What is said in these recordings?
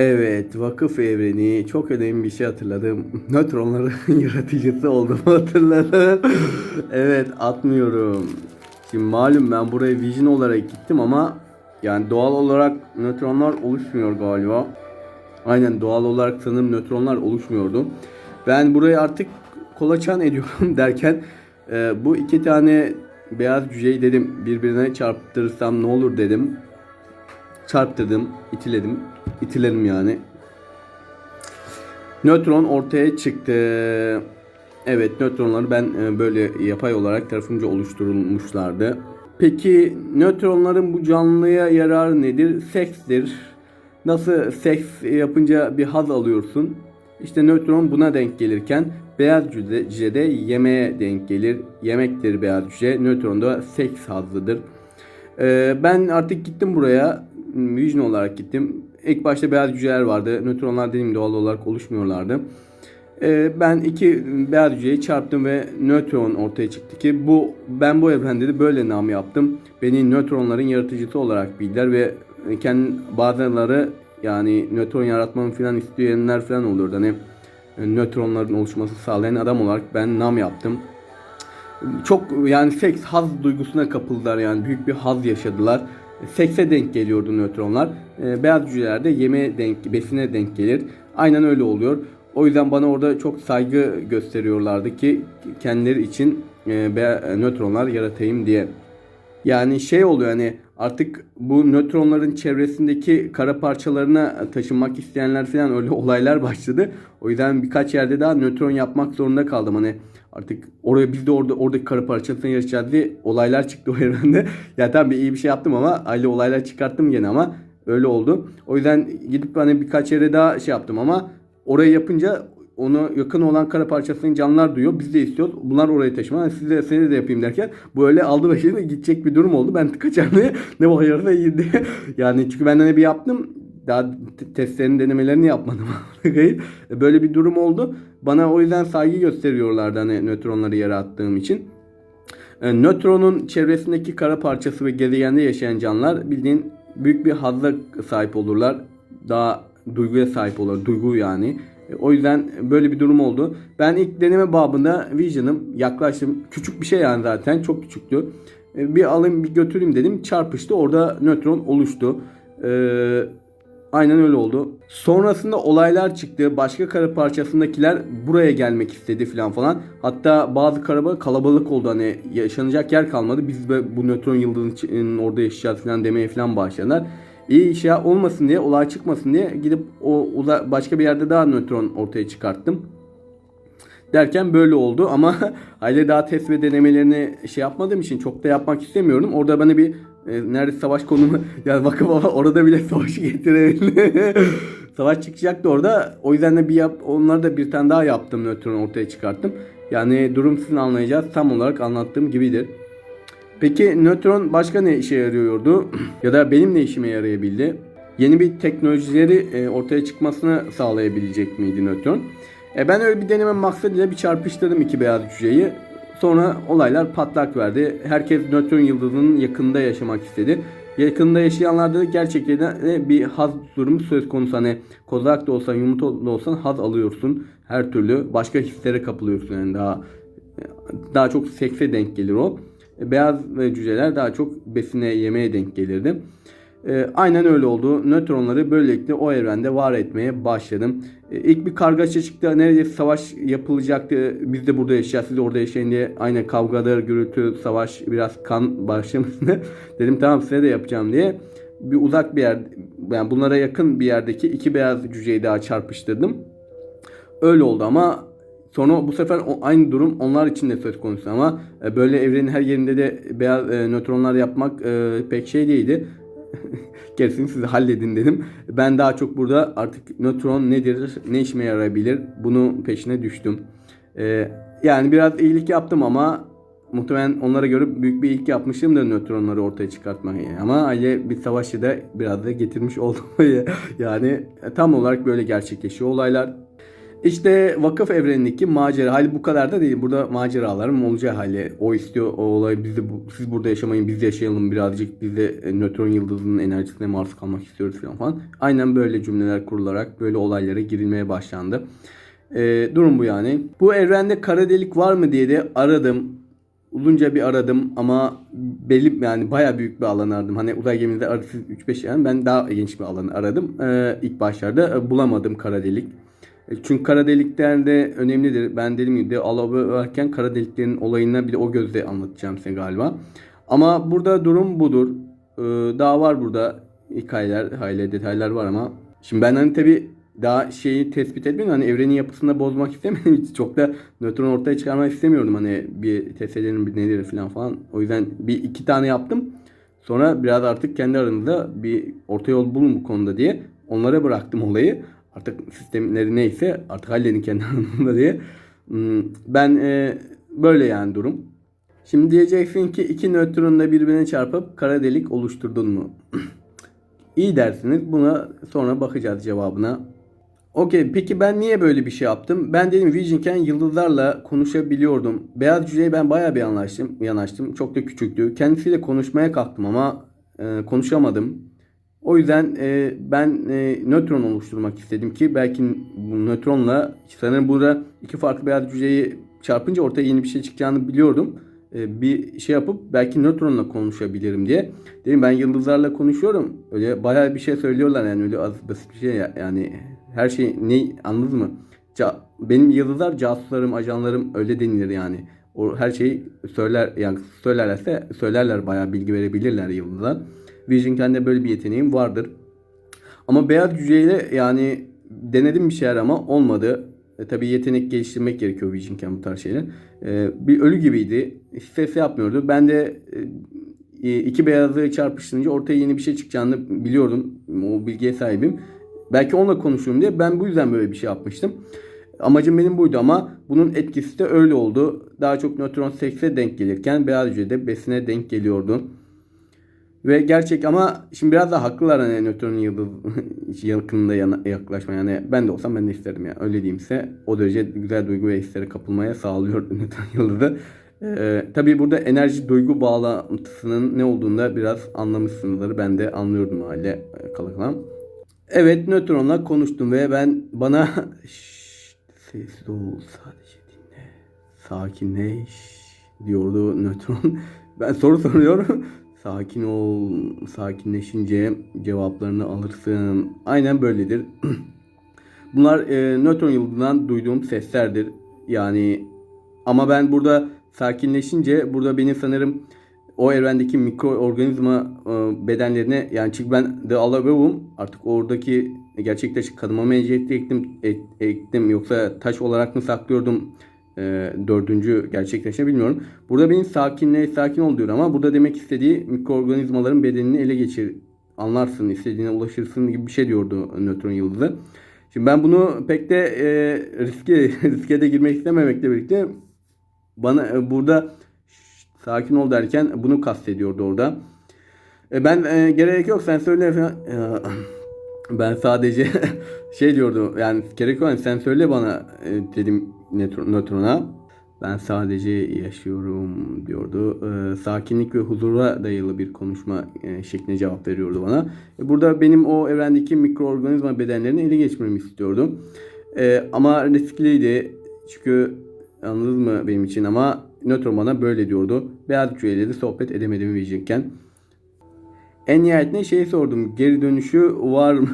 Evet, vakıf evreni çok önemli bir şey hatırladım. Nötronların yaratıcısı olduğumu hatırladım. evet, atmıyorum. Şimdi malum ben buraya vision olarak gittim ama yani doğal olarak nötronlar oluşmuyor galiba. Aynen doğal olarak sanırım nötronlar oluşmuyordu. Ben burayı artık kolaçan ediyorum derken e, bu iki tane beyaz cüceyi dedim birbirine çarptırırsam ne olur dedim. Çarptırdım, itiledim. İtiledim yani. Nötron ortaya çıktı. Evet nötronları ben e, böyle yapay olarak tarafımca oluşturulmuşlardı. Peki nötronların bu canlıya yararı nedir? Sekstir. Nasıl seks yapınca bir haz alıyorsun? İşte nötron buna denk gelirken beyaz cüce de yemeğe denk gelir. Yemektir beyaz cüce. Nötron da seks hazzıdır. Ee, ben artık gittim buraya. Vision olarak gittim. İlk başta beyaz cüceler vardı. Nötronlar dediğim doğal olarak oluşmuyorlardı. Ee, ben iki beyaz cüceyi çarptım ve nötron ortaya çıktı ki bu ben bu evrende de böyle nam yaptım. Beni nötronların yaratıcısı olarak bildiler ve kendi bazıları yani nötron yaratmamı falan isteyenler falan olurdu. Hani nötronların oluşması sağlayan adam olarak ben nam yaptım. Çok yani seks haz duygusuna kapıldılar yani büyük bir haz yaşadılar. Sekse denk geliyordu nötronlar. E, beyaz cüceler de yemeğe denk, besine denk gelir. Aynen öyle oluyor. O yüzden bana orada çok saygı gösteriyorlardı ki kendileri için e, nötronlar yaratayım diye. Yani şey oluyor hani artık bu nötronların çevresindeki kara parçalarına taşınmak isteyenler falan öyle olaylar başladı. O yüzden birkaç yerde daha nötron yapmak zorunda kaldım. Hani artık oraya biz de orada oradaki kara parçasına yarışacağız diye olaylar çıktı o evrende. ya tamam bir iyi bir şey yaptım ama aile olaylar çıkarttım gene ama öyle oldu. O yüzden gidip hani birkaç yere daha şey yaptım ama orayı yapınca onu yakın olan kara parçasını canlılar duyuyor. Biz de istiyoruz. Bunlar oraya taşıma. Yani siz de seni de yapayım derken böyle aldı başını gidecek bir durum oldu. Ben kaçar ne ne bakıyor da iyiydi. yani çünkü ben de bir yaptım. Daha testlerin denemelerini yapmadım. böyle bir durum oldu. Bana o yüzden saygı gösteriyorlardı hani nötronları yere attığım için. E, nötronun çevresindeki kara parçası ve gezegende yaşayan canlılar bildiğin büyük bir hazla sahip olurlar. Daha duyguya sahip olurlar. Duygu yani. O yüzden böyle bir durum oldu. Ben ilk deneme babında Vision'ım yaklaştım. Küçük bir şey yani zaten. Çok küçüktü. Bir alayım bir götüreyim dedim. Çarpıştı. Orada nötron oluştu. Ee, aynen öyle oldu. Sonrasında olaylar çıktı. Başka kara parçasındakiler buraya gelmek istedi falan falan. Hatta bazı karaba kalabalık oldu. Hani yaşanacak yer kalmadı. Biz de bu nötron yıldızının orada yaşayacağız falan demeye falan başladılar iyi şey olmasın diye, olay çıkmasın diye gidip o başka bir yerde daha nötron ortaya çıkarttım. Derken böyle oldu ama aile daha test ve denemelerini şey yapmadığım için çok da yapmak istemiyorum. Orada bana bir e, nerede savaş konumu yani bakın orada bile savaşı getirebildi. savaş çıkacaktı orada. O yüzden de bir yap onları da bir tane daha yaptım nötron ortaya çıkarttım. Yani durum sizin anlayacağız tam olarak anlattığım gibidir. Peki nötron başka ne işe yarıyordu? ya da benim ne işime yarayabildi? Yeni bir teknolojileri e, ortaya çıkmasını sağlayabilecek miydi nötron? E ben öyle bir deneme maksadıyla bir çarpıştırdım iki beyaz cüceyi. Sonra olaylar patlak verdi. Herkes nötron yıldızının yakında yaşamak istedi. Yakında yaşayanlarda da gerçekten bir haz durumu söz konusu. Hani kozak da olsan, yumurta da olsan haz alıyorsun. Her türlü başka hislere kapılıyorsun yani daha daha çok sekse denk gelir o beyaz cüceler daha çok besine yemeğe denk gelirdi. E, aynen öyle oldu. Nötronları böylelikle o evrende var etmeye başladım. E, ilk bir kargaşa çıktı. Neredeyse savaş yapılacaktı. Biz de burada yaşayacağız. Siz orada yaşayın diye. Aynen kavgalar, gürültü, savaş, biraz kan başlamıştı. Dedim tamam size de yapacağım diye. Bir uzak bir yer, yani bunlara yakın bir yerdeki iki beyaz cüceyi daha çarpıştırdım. Öyle oldu ama Sonra bu sefer o, aynı durum onlar için de söz konusu ama e, böyle evrenin her yerinde de beyaz e, nötronlar yapmak e, pek şey değildi. Gerisini size halledin dedim. Ben daha çok burada artık nötron nedir, ne işime yarayabilir bunun peşine düştüm. E, yani biraz iyilik yaptım ama muhtemelen onlara göre büyük bir ilk yapmışımdır nötronları ortaya çıkartmak. Ama aile bir savaşı da biraz da getirmiş oldum. yani tam olarak böyle gerçekleşiyor olaylar. İşte vakıf evrenindeki macera. Hali bu kadar da değil. Burada maceralarım olacağı hali. O istiyor, o olay bizi bu, siz burada yaşamayın, biz yaşayalım birazcık. Biz de e, nötron yıldızının enerjisine maruz kalmak istiyoruz falan. Aynen böyle cümleler kurularak böyle olaylara girilmeye başlandı. E, durum bu yani. Bu evrende kara delik var mı diye de aradım. Uzunca bir aradım ama belli yani bayağı büyük bir alan aradım. Hani uzay gemide arası 3-5 yani ben daha geniş bir alanı aradım. Ee, ilk başlarda e, bulamadım kara delik. E, Çünkü kara delikler de önemlidir. Ben dediğim gibi de varken kara deliklerin olayına bir de o gözle anlatacağım size galiba. Ama burada durum budur. Ee, daha var burada hikayeler, hayli detaylar var ama. Şimdi ben hani tabi daha şeyi tespit etmiyorum. Hani evrenin yapısını da bozmak. Hiç çok da nötron ortaya çıkarmak istemiyordum. Hani bir TSL'nin bir nedir falan falan. O yüzden bir iki tane yaptım. Sonra biraz artık kendi aranızda bir orta yol bulun bu konuda diye onlara bıraktım olayı. Artık sistemleri neyse artık halledin kendi aranızda diye. Hmm, Ben e, böyle yani durum. Şimdi diyeceksin ki iki nötron da birbirine çarpıp kara delik oluşturdun mu? İyi dersiniz. Buna sonra bakacağız cevabına. Okey peki ben niye böyle bir şey yaptım? Ben dedim Vision'ken yıldızlarla konuşabiliyordum. Beyaz cüceyi ben bayağı bir yanaştım. yanaştım. Çok da küçüktü. Kendisiyle konuşmaya kalktım ama e, konuşamadım. O yüzden e, ben e, nötron oluşturmak istedim ki belki bu nötronla sanırım burada iki farklı beyaz cüceyi çarpınca ortaya yeni bir şey çıkacağını biliyordum. E, bir şey yapıp belki nötronla konuşabilirim diye. Dedim ben yıldızlarla konuşuyorum. Öyle bayağı bir şey söylüyorlar yani öyle az basit bir şey ya- yani her şey ne anladınız mı? Ca- benim yıldızlar casuslarım, ajanlarım öyle denilir yani. O her şeyi söyler yani söylerlerse söylerler bayağı bilgi verebilirler yıldızlar. Vision kendi böyle bir yeteneğim vardır. Ama beyaz cüceyle yani denedim bir şeyler ama olmadı. E, tabii yetenek geliştirmek gerekiyor Vision'ken bu tarz şeyler. E, bir ölü gibiydi. Ses yapmıyordu. Ben de e, iki beyazı çarpıştırınca ortaya yeni bir şey çıkacağını biliyordum. O bilgiye sahibim. Belki onunla konuşurum diye ben bu yüzden böyle bir şey yapmıştım. Amacım benim buydu ama bunun etkisi de öyle oldu. Daha çok nötron sekse denk gelirken beyaz cüce de besine denk geliyordu. Ve gerçek ama şimdi biraz da haklılar hani nötron yıldız yakınında yana- yaklaşma yani ben de olsam ben de isterim ya öyle diyeyim size o derece güzel duygu ve hislere kapılmaya sağlıyor nötron yıldızı. Ee, tabii burada enerji duygu bağlantısının ne olduğunu da biraz anlamışsınızdır. Ben de anlıyordum hale kala kalan. Evet nötronla konuştum ve ben bana sessiz ol sadece dinle sakinleş diyordu nötron. Ben soru soruyorum. Sakin ol, sakinleşince cevaplarını alırsın. Aynen böyledir. Bunlar e, nötron yıldızından duyduğum seslerdir. Yani ama ben burada sakinleşince burada benim sanırım o evrendeki mikroorganizma e, bedenlerine yani çünkü ben de alabevum artık oradaki gerçekleşik kadıma mecliyeti ektim, ek- ektim yoksa taş olarak mı saklıyordum e, dördüncü gerçekleşme bilmiyorum. Burada benim sakinle sakin ol diyor ama burada demek istediği mikroorganizmaların bedenini ele geçir anlarsın istediğine ulaşırsın gibi bir şey diyordu nötron yıldızı. Şimdi ben bunu pek de e, riske riske de girmek istememekle birlikte bana e, burada "Şşt, sakin ol derken bunu kastediyordu orada. E, ben e, gerek yok sen söyle. Ya, ben sadece şey diyordu yani gerek yok sen söyle bana e, dedim nötrona. Ben sadece yaşıyorum diyordu. E, sakinlik ve huzura dayalı bir konuşma e, şeklinde cevap veriyordu bana. E, burada benim o evrendeki mikroorganizma bedenlerini ele geçirmemi istiyordu. E, ama riskliydi. Çünkü anladınız mı benim için ama nötron bana böyle diyordu. Beyaz de sohbet edemedim Vision'ken. En nihayetinde şey sordum. Geri dönüşü var mı?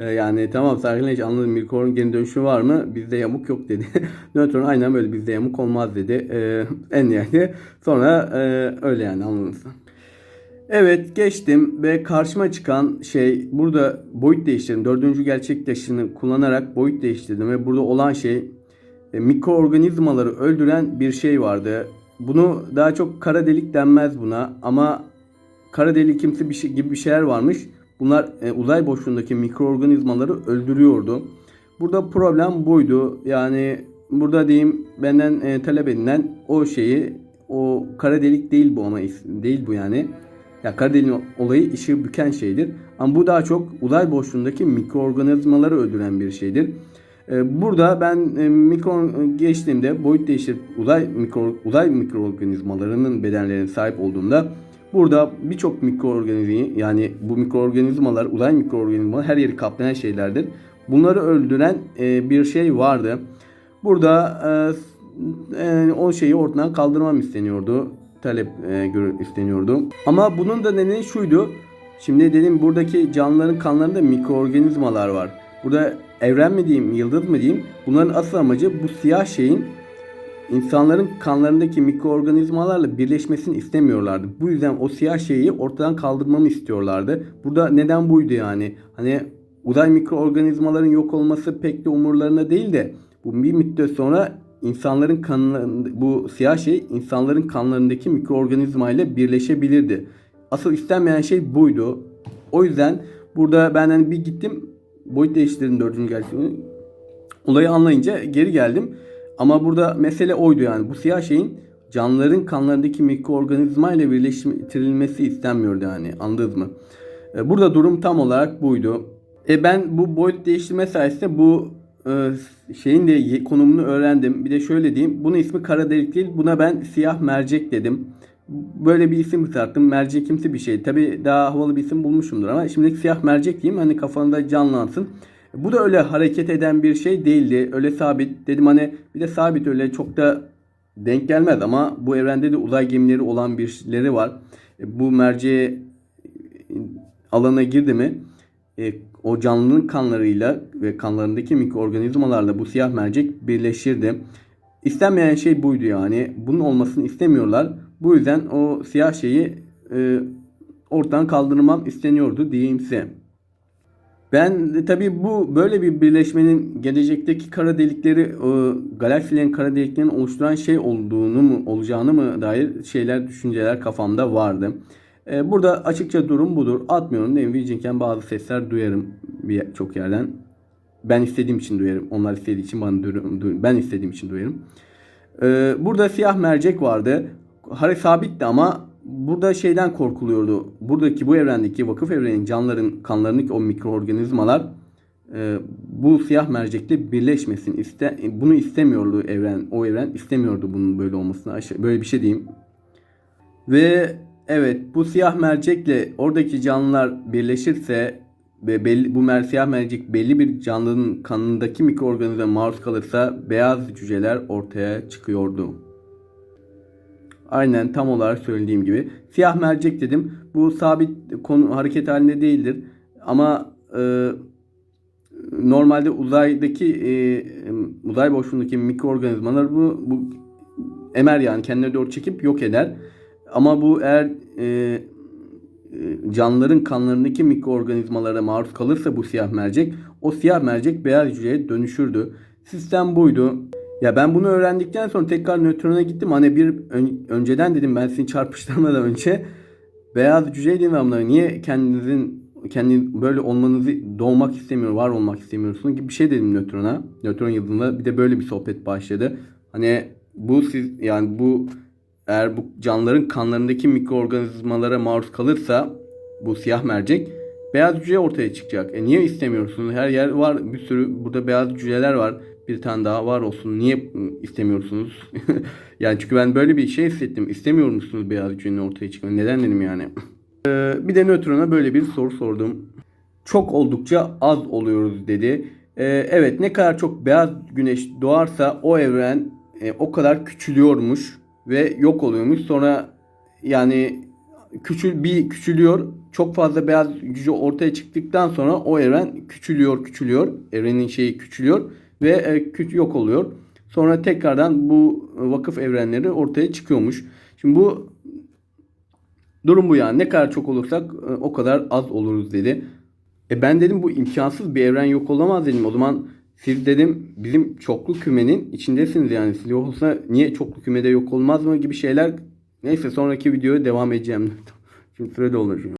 E, yani tamam sakinleş anladım. Mirkor'un geri dönüşü var mı? Bizde yamuk yok dedi. Nötron aynen böyle bizde yamuk olmaz dedi. E, en nihayetinde sonra e, öyle yani anladınız. Evet geçtim ve karşıma çıkan şey burada boyut değiştirdim. Dördüncü gerçek taşını kullanarak boyut değiştirdim ve burada olan şey e, mikroorganizmaları öldüren bir şey vardı. Bunu daha çok kara delik denmez buna ama kara delik kimse bir şey gibi bir şeyler varmış. Bunlar e, uzay boşluğundaki mikroorganizmaları öldürüyordu. Burada problem buydu. Yani burada diyeyim benden e, talep edilen o şeyi o kara delik değil bu ama değil bu yani. Ya kara deliğin olayı ışığı büken şeydir. Ama bu daha çok uzay boşluğundaki mikroorganizmaları öldüren bir şeydir. E, burada ben e, mikron geçtiğimde boyut değiştirip uzay mikro uzay mikroorganizmalarının bedenlerine sahip olduğumda burada birçok mikroorganizmayı yani bu mikroorganizmalar uzay mikroorganizmalar her yeri kaplayan şeylerdir. Bunları öldüren e, bir şey vardı. Burada e, e, o şeyi ortadan kaldırmam isteniyordu. Talep e, isteniyordu. Ama bunun da nedeni şuydu. Şimdi dedim buradaki canlıların kanlarında mikroorganizmalar var. Burada evren mi diyeyim, yıldız mı diyeyim? Bunların asıl amacı bu siyah şeyin insanların kanlarındaki mikroorganizmalarla birleşmesini istemiyorlardı. Bu yüzden o siyah şeyi ortadan kaldırmamı istiyorlardı. Burada neden buydu yani? Hani uzay mikroorganizmaların yok olması pek de umurlarına değil de bu bir müddet sonra insanların kanlarında bu siyah şey insanların kanlarındaki mikroorganizma ile birleşebilirdi. Asıl istenmeyen şey buydu. O yüzden burada ben hani bir gittim boyut değiştirdim dördüncü gerçeğini. Olayı anlayınca geri geldim. Ama burada mesele oydu yani. Bu siyah şeyin canlıların kanlarındaki mikroorganizma ile birleştirilmesi istenmiyordu yani. Anladınız mı? E, Burada durum tam olarak buydu. E ben bu boyut değiştirme sayesinde bu e, şeyin de konumunu öğrendim. Bir de şöyle diyeyim. Bunun ismi kara delik değil. Buna ben siyah mercek dedim. Böyle bir isim kısalttım. Mercekimsi bir şey. Tabi daha havalı bir isim bulmuşumdur ama şimdi siyah mercek diyeyim. Hani kafanda canlansın. Bu da öyle hareket eden bir şey değildi. Öyle sabit. Dedim hani bir de sabit öyle çok da denk gelmez ama bu evrende de uzay gemileri olan birleri var. E, Bu merceğe alana girdi mi e, o canlının kanlarıyla ve kanlarındaki mikroorganizmalarla bu siyah mercek birleşirdi. İstenmeyen şey buydu yani. Bunun olmasını istemiyorlar. Bu yüzden o siyah şeyi e, ortadan kaldırmam isteniyordu diyeyim size. Ben tabii bu böyle bir birleşmenin gelecekteki kara delikleri, e, galaksilerin kara deliklerini oluşturan şey olduğunu mu, olacağını mı dair şeyler, düşünceler kafamda vardı. E, burada açıkça durum budur. Atmıyorum. Enviciyken bazı sesler duyarım bir çok yerden. Ben istediğim için duyarım. Onlar istediği için bana duyarım. du- Ben istediğim için duyarım. E, burada siyah mercek vardı. Hare sabitti ama burada şeyden korkuluyordu. Buradaki bu evrendeki vakıf evrenin canların kanlarındaki o mikroorganizmalar e, bu siyah mercekle birleşmesin. İste, bunu istemiyordu evren. O evren istemiyordu bunun böyle olmasını. Böyle bir şey diyeyim. Ve evet bu siyah mercekle oradaki canlılar birleşirse ve belli, bu siyah mercek belli bir canlının kanındaki mikroorganizma maruz kalırsa beyaz cüceler ortaya çıkıyordu. Aynen tam olarak söylediğim gibi. Siyah mercek dedim. Bu sabit konu hareket halinde değildir. Ama e, normalde uzaydaki e, uzay boşluğundaki mikroorganizmalar bu, bu emer yani kendine doğru çekip yok eder. Ama bu eğer e, e, canlıların kanlarındaki mikroorganizmalara maruz kalırsa bu siyah mercek o siyah mercek beyaz hücreye dönüşürdü. Sistem buydu. Ya ben bunu öğrendikten sonra tekrar nötrona gittim. Hani bir ön- önceden dedim ben seni çarpıştırmadan önce beyaz ben bunlara niye kendinizin kendi böyle olmanızı doğmak istemiyor, var olmak istemiyorsunuz gibi bir şey dedim nötrona. Nötron yıldızında bir de böyle bir sohbet başladı. Hani bu siz yani bu eğer bu canlıların kanlarındaki mikroorganizmalara maruz kalırsa bu siyah mercek beyaz hücre ortaya çıkacak. E niye istemiyorsunuz? Her yer var. Bir sürü burada beyaz hücreler var. Bir tane daha var olsun. Niye istemiyorsunuz? yani çünkü ben böyle bir şey hissettim. İstemiyor musunuz beyaz hücrenin ortaya çıkmasını? Neden dedim yani. Ee, bir de nötrona böyle bir soru sordum. Çok oldukça az oluyoruz dedi. Ee, evet ne kadar çok beyaz güneş doğarsa o evren e, o kadar küçülüyormuş ve yok oluyormuş. Sonra yani küçül bir küçülüyor. Çok fazla beyaz gücü ortaya çıktıktan sonra o evren küçülüyor, küçülüyor. Evrenin şeyi küçülüyor ve e, küç yok oluyor. Sonra tekrardan bu vakıf evrenleri ortaya çıkıyormuş. Şimdi bu durum bu yani. Ne kadar çok olursak e, o kadar az oluruz dedi. E ben dedim bu imkansız bir evren yok olamaz dedim. O zaman siz dedim bizim çoklu kümenin içindesiniz yani. Siz yok olsa niye çoklu kümede yok olmaz mı gibi şeyler. Neyse sonraki videoya devam edeceğim. Şimdi süre dolmuş.